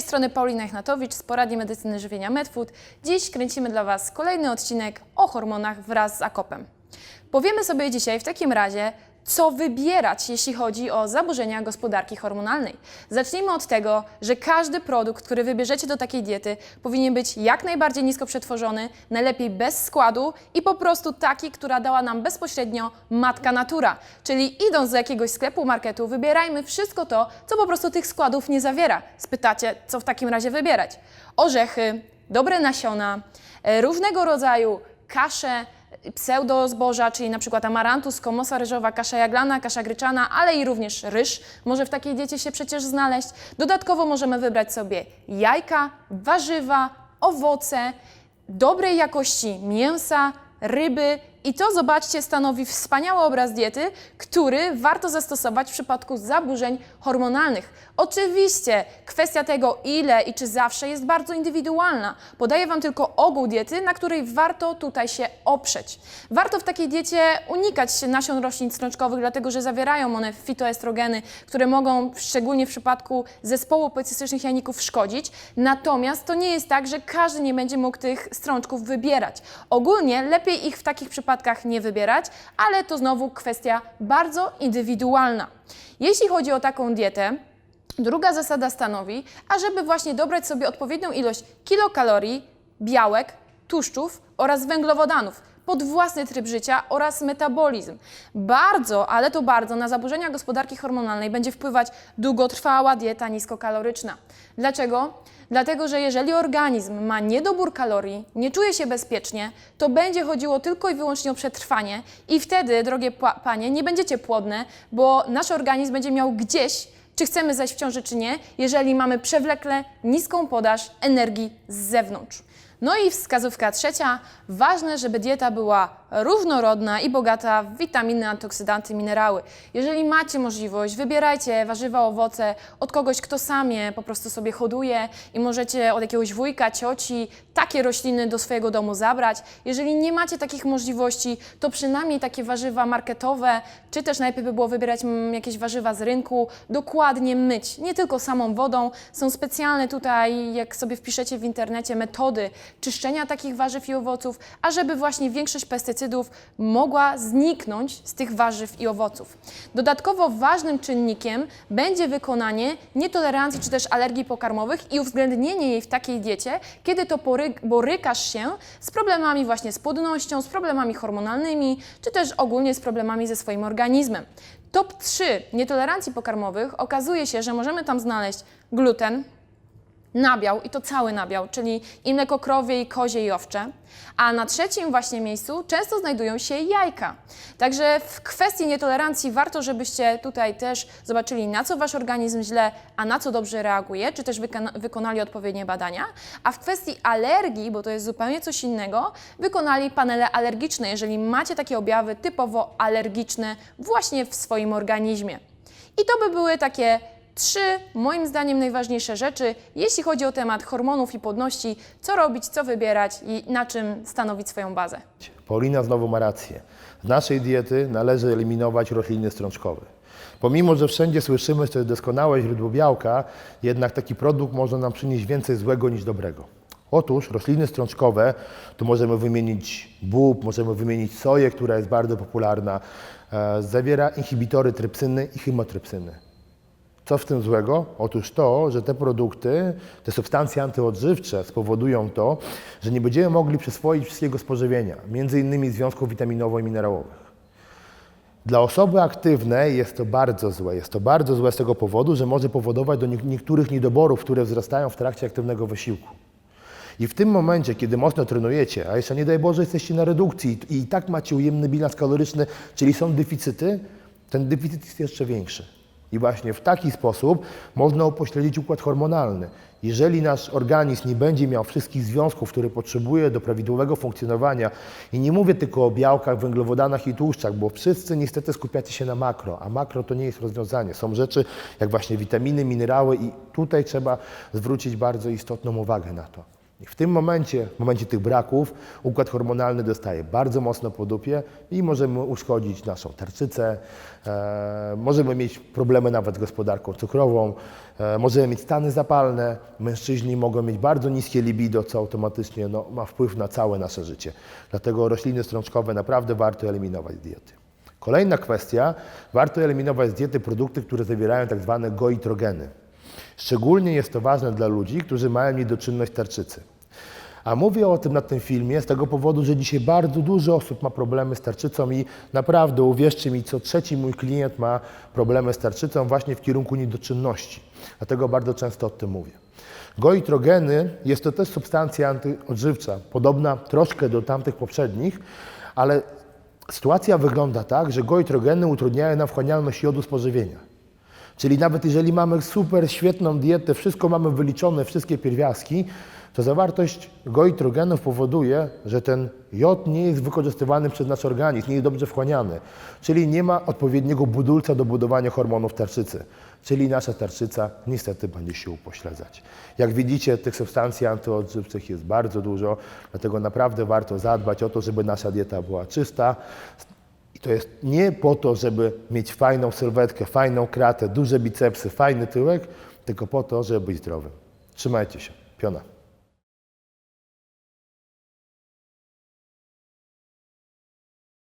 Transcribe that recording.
strony Paulina Ichnatowicz z poradni medycyny żywienia MedFood. Dziś kręcimy dla Was kolejny odcinek o hormonach wraz z Akopem. Powiemy sobie dzisiaj w takim razie, co wybierać, jeśli chodzi o zaburzenia gospodarki hormonalnej. Zacznijmy od tego, że każdy produkt, który wybierzecie do takiej diety, powinien być jak najbardziej nisko przetworzony, najlepiej bez składu i po prostu taki, która dała nam bezpośrednio matka natura. Czyli idąc do jakiegoś sklepu, marketu, wybierajmy wszystko to, co po prostu tych składów nie zawiera. Spytacie, co w takim razie wybierać? Orzechy, dobre nasiona, e, różnego rodzaju kasze, pseudo zboża, czyli na przykład amarantus, komosa ryżowa, kasza jaglana, kasza gryczana, ale i również ryż może w takiej diecie się przecież znaleźć. Dodatkowo możemy wybrać sobie jajka, warzywa, owoce, dobrej jakości mięsa, ryby i to, zobaczcie, stanowi wspaniały obraz diety, który warto zastosować w przypadku zaburzeń hormonalnych. Oczywiście kwestia tego, ile i czy zawsze jest bardzo indywidualna. Podaję Wam tylko ogół diety, na której warto tutaj się oprzeć. Warto w takiej diecie unikać nasion roślin strączkowych, dlatego że zawierają one fitoestrogeny, które mogą, szczególnie w przypadku zespołu policystycznych jajników, szkodzić. Natomiast to nie jest tak, że każdy nie będzie mógł tych strączków wybierać. Ogólnie lepiej ich w takich przypadkach nie wybierać, ale to znowu kwestia bardzo indywidualna. Jeśli chodzi o taką dietę, Druga zasada stanowi, ażeby właśnie dobrać sobie odpowiednią ilość kilokalorii, białek, tłuszczów oraz węglowodanów pod własny tryb życia oraz metabolizm. Bardzo, ale to bardzo na zaburzenia gospodarki hormonalnej będzie wpływać długotrwała dieta niskokaloryczna. Dlaczego? Dlatego, że jeżeli organizm ma niedobór kalorii, nie czuje się bezpiecznie, to będzie chodziło tylko i wyłącznie o przetrwanie i wtedy, drogie pa- panie, nie będziecie płodne, bo nasz organizm będzie miał gdzieś czy chcemy zajść w ciąży, czy nie, jeżeli mamy przewlekle niską podaż energii z zewnątrz. No i wskazówka trzecia. Ważne, żeby dieta była różnorodna i bogata w witaminy, antyksydanty, minerały. Jeżeli macie możliwość, wybierajcie warzywa, owoce od kogoś, kto sam je po prostu sobie hoduje i możecie od jakiegoś wujka, cioci takie rośliny do swojego domu zabrać. Jeżeli nie macie takich możliwości, to przynajmniej takie warzywa marketowe, czy też najlepiej by było wybierać mm, jakieś warzywa z rynku, dokładnie myć, nie tylko samą wodą. Są specjalne tutaj, jak sobie wpiszecie w internecie, metody czyszczenia takich warzyw i owoców, ażeby właśnie większość pestycydów mogła zniknąć z tych warzyw i owoców. Dodatkowo ważnym czynnikiem będzie wykonanie nietolerancji czy też alergii pokarmowych i uwzględnienie jej w takiej diecie, kiedy to borykasz się z problemami właśnie z płodnością, z problemami hormonalnymi, czy też ogólnie z problemami ze swoim organizmem. Top 3 nietolerancji pokarmowych okazuje się, że możemy tam znaleźć gluten, nabiał i to cały nabiał, czyli i mleko i kozie, i owcze. A na trzecim właśnie miejscu często znajdują się jajka. Także w kwestii nietolerancji warto, żebyście tutaj też zobaczyli, na co wasz organizm źle, a na co dobrze reaguje, czy też wykona- wykonali odpowiednie badania. A w kwestii alergii, bo to jest zupełnie coś innego, wykonali panele alergiczne, jeżeli macie takie objawy typowo alergiczne właśnie w swoim organizmie. I to by były takie trzy, moim zdaniem, najważniejsze rzeczy, jeśli chodzi o temat hormonów i płodności, co robić, co wybierać i na czym stanowić swoją bazę. Paulina znowu ma rację. Z naszej diety należy eliminować rośliny strączkowe. Pomimo, że wszędzie słyszymy, że to jest doskonałe źródło białka, jednak taki produkt może nam przynieść więcej złego niż dobrego. Otóż rośliny strączkowe, tu możemy wymienić bób, możemy wymienić soję, która jest bardzo popularna, e, zawiera inhibitory trypsyny i chymotrypsyny. Co w tym złego? Otóż to, że te produkty, te substancje antyodżywcze spowodują to, że nie będziemy mogli przyswoić wszystkiego spożywienia, między innymi związków witaminowo-minerałowych. Dla osoby aktywnej jest to bardzo złe. Jest to bardzo złe z tego powodu, że może powodować do nie- niektórych niedoborów, które wzrastają w trakcie aktywnego wysiłku. I w tym momencie, kiedy mocno trenujecie, a jeszcze nie daj Boże jesteście na redukcji i i tak macie ujemny bilans kaloryczny, czyli są deficyty, ten deficyt jest jeszcze większy. I właśnie w taki sposób można upośledzić układ hormonalny. Jeżeli nasz organizm nie będzie miał wszystkich związków, które potrzebuje do prawidłowego funkcjonowania, i nie mówię tylko o białkach, węglowodanach i tłuszczach, bo wszyscy niestety skupiacie się na makro, a makro to nie jest rozwiązanie. Są rzeczy jak właśnie witaminy, minerały i tutaj trzeba zwrócić bardzo istotną uwagę na to. I w tym momencie, w momencie tych braków, układ hormonalny dostaje bardzo mocno po dupie i możemy uszkodzić naszą tarczycę, e, możemy mieć problemy nawet z gospodarką cukrową, e, możemy mieć stany zapalne, mężczyźni mogą mieć bardzo niskie libido, co automatycznie no, ma wpływ na całe nasze życie. Dlatego rośliny strączkowe naprawdę warto eliminować z diety. Kolejna kwestia, warto eliminować z diety produkty, które zawierają tak zwane goitrogeny. Szczególnie jest to ważne dla ludzi, którzy mają niedoczynność tarczycy. A mówię o tym na tym filmie z tego powodu, że dzisiaj bardzo dużo osób ma problemy z tarczycą i naprawdę, uwierzcie mi, co trzeci mój klient ma problemy z tarczycą właśnie w kierunku niedoczynności. Dlatego bardzo często o tym mówię. Goitrogeny jest to też substancja antyodżywcza, podobna troszkę do tamtych poprzednich, ale sytuacja wygląda tak, że goitrogeny utrudniają nam wchłanialność jodu z pożywienia. Czyli nawet jeżeli mamy super, świetną dietę, wszystko mamy wyliczone, wszystkie pierwiastki, to zawartość goitrogenów powoduje, że ten jod nie jest wykorzystywany przez nasz organizm, nie jest dobrze wchłaniany. Czyli nie ma odpowiedniego budulca do budowania hormonów tarczycy. Czyli nasza tarczyca niestety będzie się upośledzać. Jak widzicie, tych substancji antyodżywczych jest bardzo dużo, dlatego naprawdę warto zadbać o to, żeby nasza dieta była czysta, i to jest nie po to, żeby mieć fajną sylwetkę, fajną kratę, duże bicepsy, fajny tyłek, tylko po to, żeby być zdrowym. Trzymajcie się. Piona.